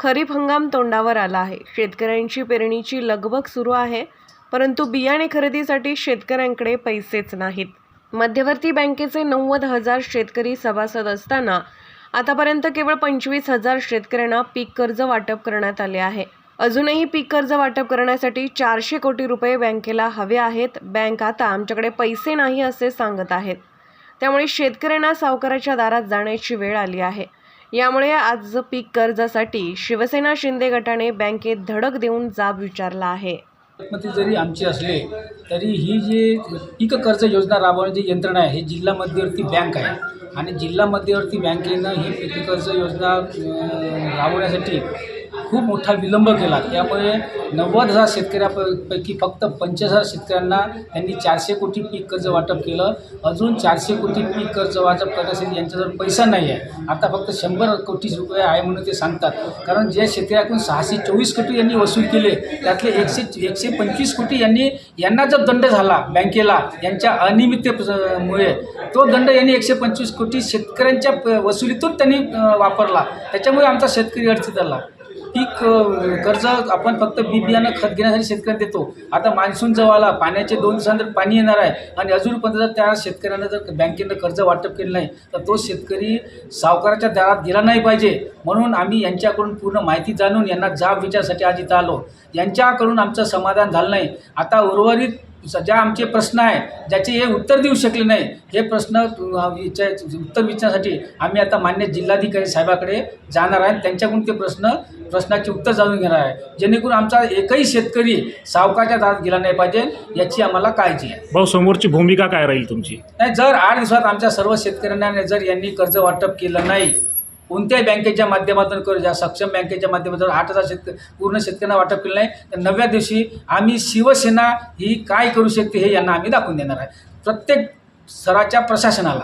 खरीप हंगाम तोंडावर आला आहे. शेतकऱ्यांची पेरणीची लगबग सुरू आहे परंतु बियाणे खरेदीसाठी शेतकऱ्यांकडे पैसेच नाहीत. मध्यवर्ती बँकेचे नव्वद हजार शेतकरी सभासद असताना आतापर्यंत केवळ पंचवीस हजार शेतकऱ्यांना पीक कर्ज वाटप करण्यात आले आहे. अजूनही पीक कर्ज वाटप करण्यासाठी चारशे कोटी रुपये बँकेला हवे आहेत. बँक आता आमच्याकडे पैसे नाही असे सांगत आहेत. त्यामुळे शेतकऱ्यांना सावकाराच्या दारात जाण्याची वेळ आली आहे. यामुळे आज पीक कर्जासाठी शिवसेना शिंदे गटाने बँकेत धडक देऊन जाब विचारला आहे. मध्ये जरी आमची असले तरी ही जी पीक कर्ज योजना राबवण्याची यंत्रणा आहे ही जिल्हा मध्यवर्ती बँक आहे. आणि जिल्हा मध्यवर्ती बँकेनं ही पीक कर्ज योजना राबवण्यासाठी खूप मोठा विलंब केला. त्यामुळे नव्वद हजार शेतकऱ्यापैकी फक्त पंचवीस हजार शेतकऱ्यांना त्यांनी चारशे कोटी पीक कर्ज वाटप केलं. अजून चारशे कोटी पीक कर्ज वाटप करण्यासाठी यांच्याजवळ पैसा नाही आहे. आता फक्त शंभर कोटी रुपये आहे म्हणून ते सांगतात. कारण जे शेतकऱ्याकडून सहाशे चोवीस कोटी यांनी वसूल केले त्यातले एकशे एकशे पंचवीस कोटी यांनी यांना जो दंड झाला बँकेला यांच्या अनियमिततेमुळे तो दंड यांनी एकशे पंचवीस कोटी शेतकऱ्यांच्या प- वसुलीतून त्यांनी वापरला. त्याच्यामुळे आमचा शेतकरी अडचणीत आला. पीक कर्ज आपण फक्त बी बियाणं खत घेण्यासाठी शेतकऱ्यांना देतो. आता मान्सून जवळ आला पाण्याचे दोन दिवसानंतर पाणी येणार आहे आणि अजूनपर्यंत जर त्या शेतकऱ्यांना जर बँकेनं कर्ज वाटप केलं नाही तर तो शेतकरी सावकाराच्या दारात गेला नाही पाहिजे. म्हणून आम्ही यांच्याकडून पूर्ण माहिती जाणून यांना जाब विचारसाठी आज इथं आलो. यांच्याकडून आमचं समाधान झालं नाही. आता उर्वरित ज्या आमचे प्रश्न आहे ज्याचे हे उत्तर देऊ शकले नाही हे प्रश्न विचार उत्तर विचारण्यासाठी आम्ही आता मान्य जिल्हाधिकारी साहेबाकडे जाणार आहे. त्यांच्याकडून ते प्रश्न प्रश्नाचे उत्तर जाणून घेणार आहे. जेणेकरून आमचा एकही शेतकरी सावकाच्या दारात गेला नाही पाहिजे याची आम्हाला काळजी आहे. भाऊ समोरची भूमिका काय राहील तुमची? नाही जर आठ दिवसात आमच्या सर्व शेतकऱ्यांना जर यांनी कर्ज वाटप केलं नाही कोणत्याही बँकेच्या माध्यमातून करू ज्या सक्षम बँकेच्या माध्यमातून आठ हजार शेतक पूर्ण शेतकऱ्यांना वाटप केलं नाही तर नवव्या दिवशी आम्ही शिवसेना ही काय करू शकते हे यांना आम्ही दाखवून देणार आहे. प्रत्येक स्तराच्या प्रशासनाला